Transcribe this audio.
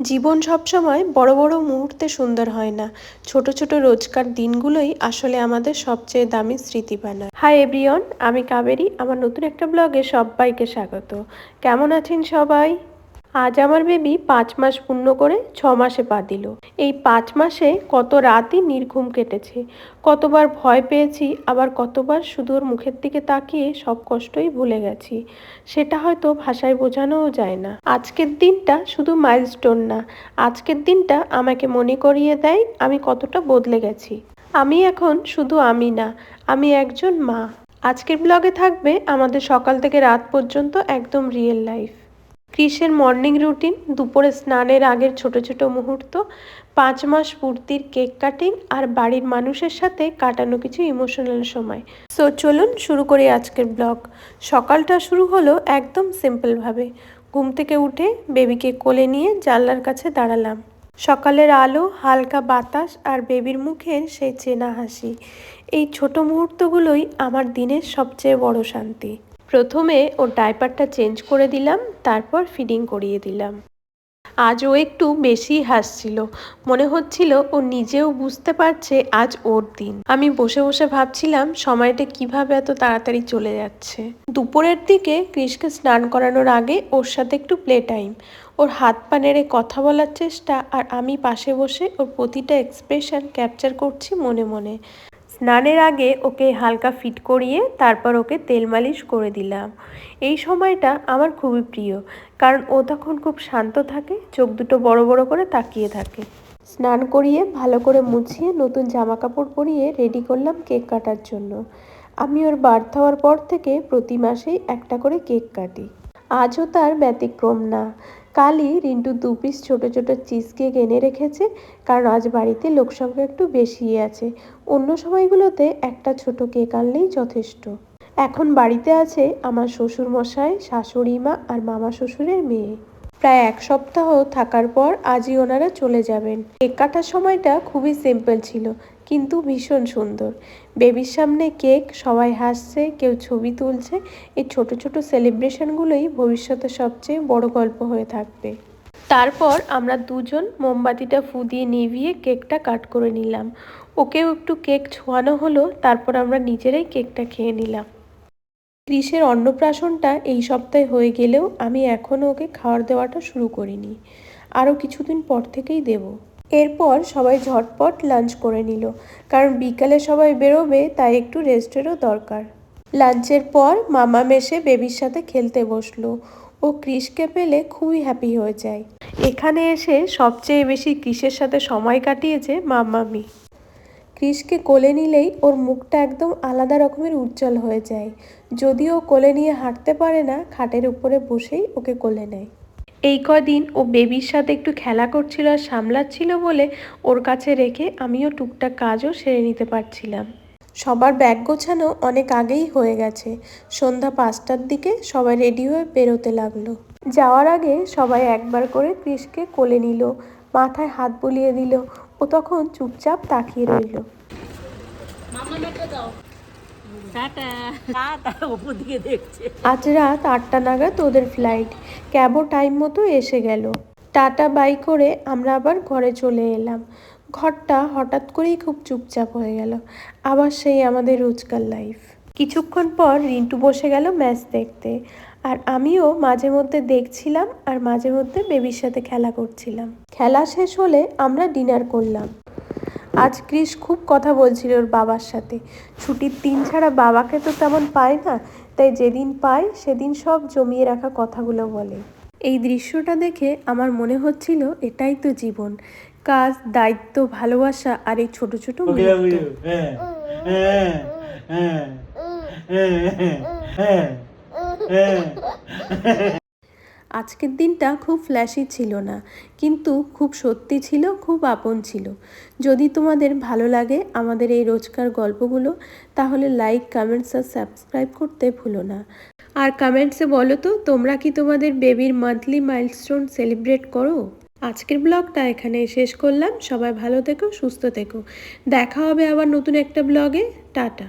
জীবন সবসময় বড় বড় মুহূর্তে সুন্দর হয় না। ছোট ছোট রোজকার দিনগুলোই আসলে আমাদের সবচেয়ে দামি স্মৃতি বানায় হাই এভরিওন আমি কাবেরি। আমার নতুন একটা ব্লগে সবাইকে স্বাগত। কেমন আছেন সবাই? আজ আমার বেবি পাঁচ মাস পূর্ণ করে ছ মাসে পা দিল। এই পাঁচ মাসে কত রাতই নির্ঘুম কেটেছে। কতবার ভয় পেয়েছি, আবার কতবার ওর মুখের দিকে তাকিয়ে সব কষ্টই ভুলে গেছি। সেটা হয়তো ভাষায় বোঝানোও যায় না। আজকের দিনটা শুধু মাইলস্টোন না, আজকের দিনটা আমাকে মনে করিয়ে দেয় আমি কতটা বদলে গেছি। আমি এখন শুধু আমি না, আমি একজন মা। আজকের ব্লগে থাকবে আমাদের সকাল থেকে রাত পর্যন্ত একদম রিয়েল লাইফ। ক্রিসের মর্নিং রুটিন দুপুরে স্নানের আগের ছোট ছোট মুহূর্ত, পাঁচ মাস পূর্তির কেক কাটিং আর বাড়ির মানুষের সাথে কাটানো কিছু ইমোশনাল সময়। সো চলুন শুরু করি আজকের ব্লগ সকালটা শুরু হলো একদম সিম্পলভাবে ঘুম থেকে উঠে বেবিকে কোলে নিয়ে জানলার কাছে দাঁড়ালাম। সকালের আলো, হালকা বাতাস আর বেবির মুখের সেই চেনা হাসি। এই ছোট মুহূর্তগুলোই আমার দিনের সবচেয়ে বড় শান্তি। প্রথমে ওর ডাইপারটা চেঞ্জ করে দিলাম, তারপর ফিডিং করিয়ে দিলাম। আজ ও একটু বেশি হাসছিল। মনে হচ্ছিল ও নিজেও বুঝতে পারছে আজ ওর দিন। আমি বসে বসে ভাবছিলাম, সময়টা কীভাবে এত তাড়াতাড়ি চলে যাচ্ছে। দুপুরের দিকে কৃষকে স্নান করানোর আগে ওর সাথে একটু প্লে টাইম ওর হাত পা নেড়ে কথা বলার চেষ্টা আর আমি পাশে বসে ওর প্রতিটা এক্সপ্রেশন ক্যাপচার করছি মনে মনে। স্নানের আগে ওকে হালকা ফিট করিয়ে তারপর ওকে তেল মালিশ করে দিলাম। এই সময়টা আমার খুবই প্রিয়, কারণ ও তখন খুব শান্ত থাকে, চোখ দুটো বড় বড় করে তাকিয়ে থাকে। স্নান করিয়ে ভালো করে মুছিয়ে নতুন জামা কাপড় পরিয়ে রেডি করলাম কেক কাটার জন্য। আমি ওর বার্থ হওয়ার পর থেকে প্রতি মাসেই একটা করে কেক কাটি। আজও তার ব্যতিক্রম না। কালই রিন্টু দু পিস ছোটো ছোটো চিজ কেক এনে রেখেছে, কারণ আজ বাড়িতে লোকসংখ্যা একটু বেশিই আছে। অন্য সময়গুলোতে একটা ছোট কেক আনলেই যথেষ্ট। এখন বাড়িতে আছে আমার শ্বশুরমশাই, শাশুড়ি মা আর মামা শ্বশুরের মেয়ে। প্রায় এক সপ্তাহ থাকার পর আজই ওনারা চলে যাবেন। কেক কাটার সময়টা খুবই সিম্পল ছিল, কিন্তু ভীষণ সুন্দর। বেবির সামনে কেক, সবাই হাসছে, কেউ ছবি তুলছে। এই ছোট ছোট সেলিব্রেশনগুলোই ভবিষ্যতে সবচেয়ে বড় গল্প হয়ে থাকবে। তারপর আমরা দুজন মোমবাতিটা ফু দিয়ে নিভিয়ে কেকটা কাট করে নিলাম। ওকেও একটু কেক ছোঁয়ানো হলো, তারপর আমরা নিজেরাই কেকটা খেয়ে নিলাম। ক্রিসের অন্নপ্রাশনটা এই সপ্তাহে হয়ে গেলেও আমি এখনও ওকে খাওয়ার দেওয়াটা শুরু করিনি। আরও কিছুদিন পর থেকেই দেব। এরপর সবাই ঝটপট লাঞ্চ করে নিল। কারণ বিকালে সবাই বেরোবে, তাই একটু রেস্টেরও দরকার। লাঞ্চের পর মামা মেশে বেবির সাথে খেলতে বসল। ও ক্রিসকে পেলে খুবই হ্যাপি হয়ে যায়। এখানে এসে সবচেয়ে বেশি ক্রিসের সাথে সময় কাটিয়েছে মাম্মামি ক্রিসকে কোলে নিলেই ওর মুখটা একদম আলাদা রকমের উজ্জ্বল হয়ে যায়। যদিও কোলে নিয়ে হাঁটতে পারে না, খাটের উপরে বসেই ওকে কোলে নেয়। এই কদিন ও বেবির সাথে একটু খেলা করছিল আর সামলাচ্ছিল বলে ওর কাছে রেখে আমিও টুকটাক কাজও সেরে নিতে পারছিলাম। সবার ব্যাগ গোছানো অনেক আগেই হয়ে গেছে। সন্ধ্যা পাঁচটার দিকে সবাই রেডি হয়ে বেরোতে লাগল। যাওয়ার আগে সবাই একবার করে ক্রিসকে কোলে নিল, মাথায় হাত বুলিয়ে দিল। ও তখন চুপচাপ তাকিয়ে রইল। আজ রাত আটটা নাগাদ ওদের ফ্লাইট। ক্যাবও টাইম মতো এসে গেল। টাটা বাই করে আমরা আবার ঘরে চলে এলাম। ঘরটা হঠাৎ করেই খুব চুপচাপ হয়ে গেল। আবার সেই আমাদের রোজকার লাইফ কিছুক্ষণ পর রিন্টু বসে গেল ম্যাচ দেখতে। আর আমিও মাঝে মধ্যে দেখছিলাম আর মাঝে মধ্যে বেবির সাথে খেলা করছিলাম। খেলা শেষ হলে আমরা ডিনার করলাম। আজ ক্রিস খুব কথা বলছিল ওর বাবার সাথে। ছুটির দিন ছাড়া বাবাকে তো তেমন পায় না তাই যেদিন পায় সেদিন সব জমিয়ে রাখা কথাগুলো বলে। এই দৃশ্যটা দেখে আমার মনে হচ্ছিল এটাই তো জীবন। কাজ দায়িত্ব ভালোবাসা আর এই ছোট ছোট মুহূর্ত। হ্যাঁ হ্যাঁ হ্যাঁ হ্যাঁ হ্যাঁ। আজকের দিনটা খুব ফ্ল্যাশি ছিল না, কিন্তু খুব সত্যি ছিল, খুব আপন ছিল। যদি তোমাদের ভালো লাগে আমাদের এই রোজকার গল্পগুলো, তাহলে লাইক কমেন্টস আর সাবস্ক্রাইব করতে ভুলো না। আর কমেন্টসে বলো তো, তোমরা কি তোমাদের বেবির মান্থলি মাইলস্টোন সেলিব্রেট করো? আজকের ব্লগটা এখানে শেষ করলাম। সবাই ভালো থেকো, সুস্থ থেকো। দেখা হবে আবার নতুন একটা ব্লগে টাটা।